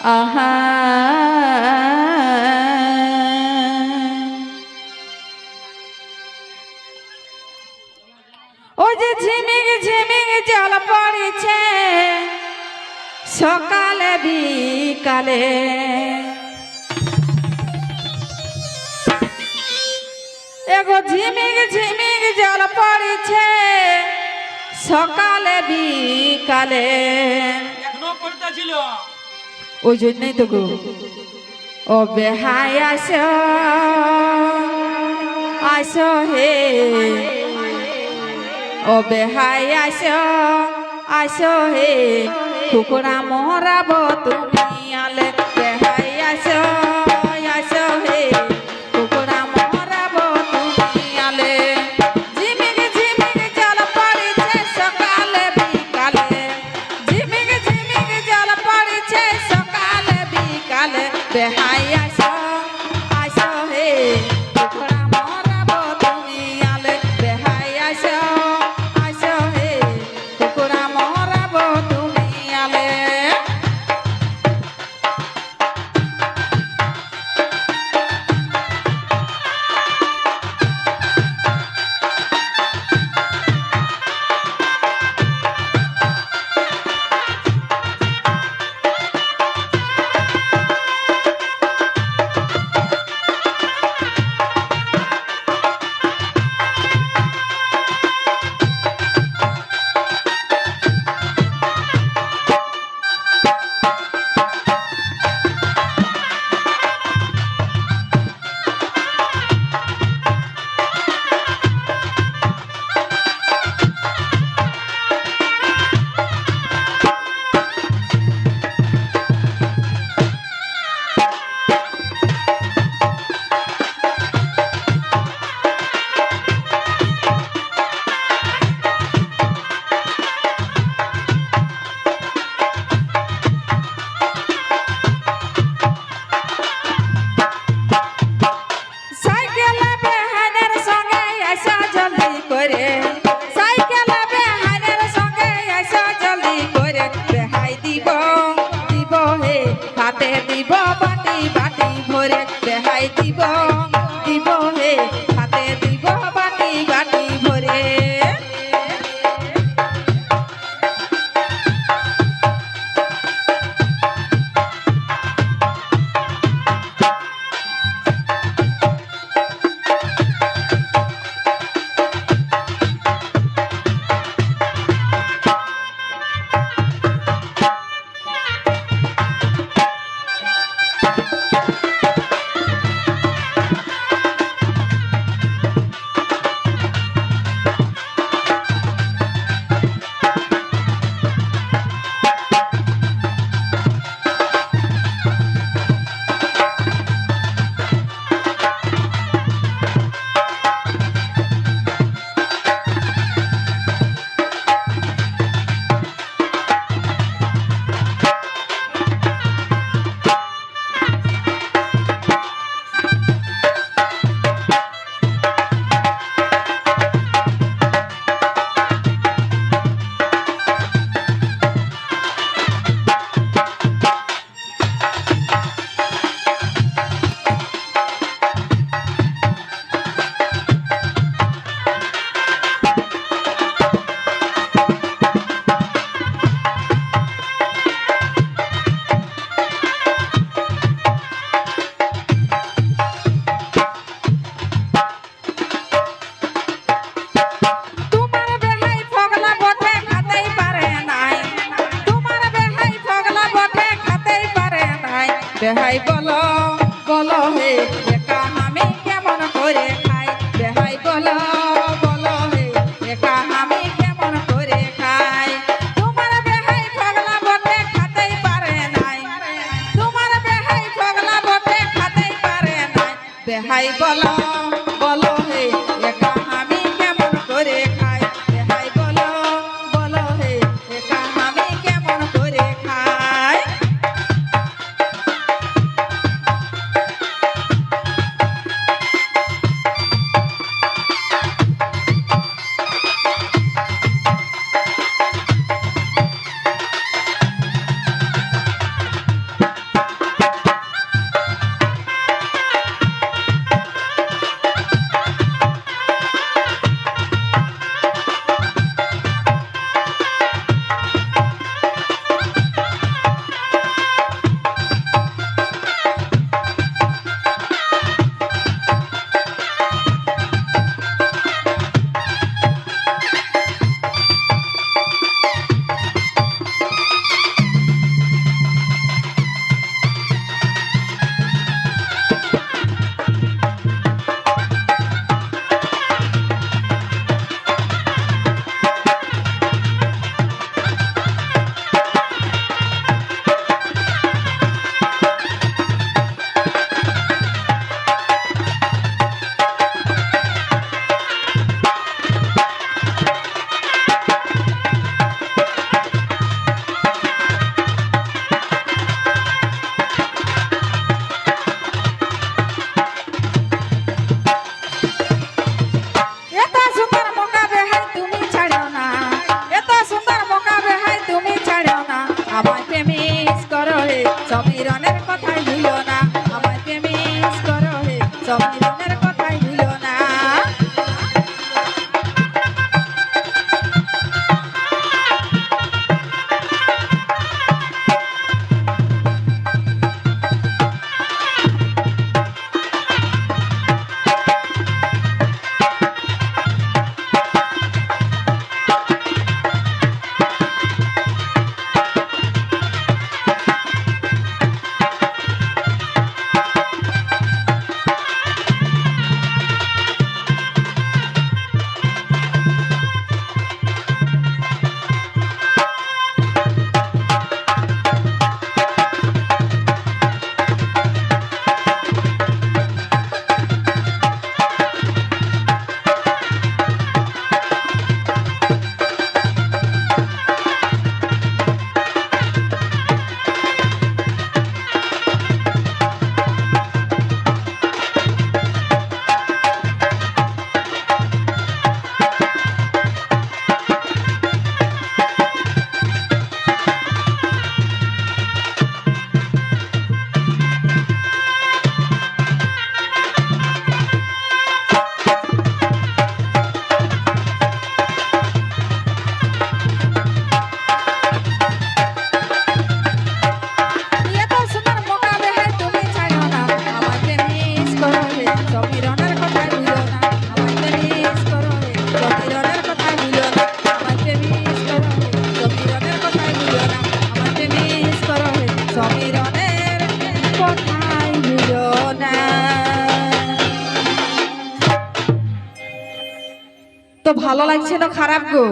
আহা। ও যে ঝিমিক ঝিমিক জল পড়েছে সকালে, বিকালে। এগো ঝিমিক ঝিমিক জল পড়েছে সকালে, বিকালে। এখনও কবিতা ছিল ওই জন্যই তো গো আস আস হে। ও আস আস হে। কুকুরা মরাব তুমি। বেহাই আসা দিব বাটি বাটি ভরে রেহাই দিব। হাই বলা। ভালো লাগছে না খারাপ গো।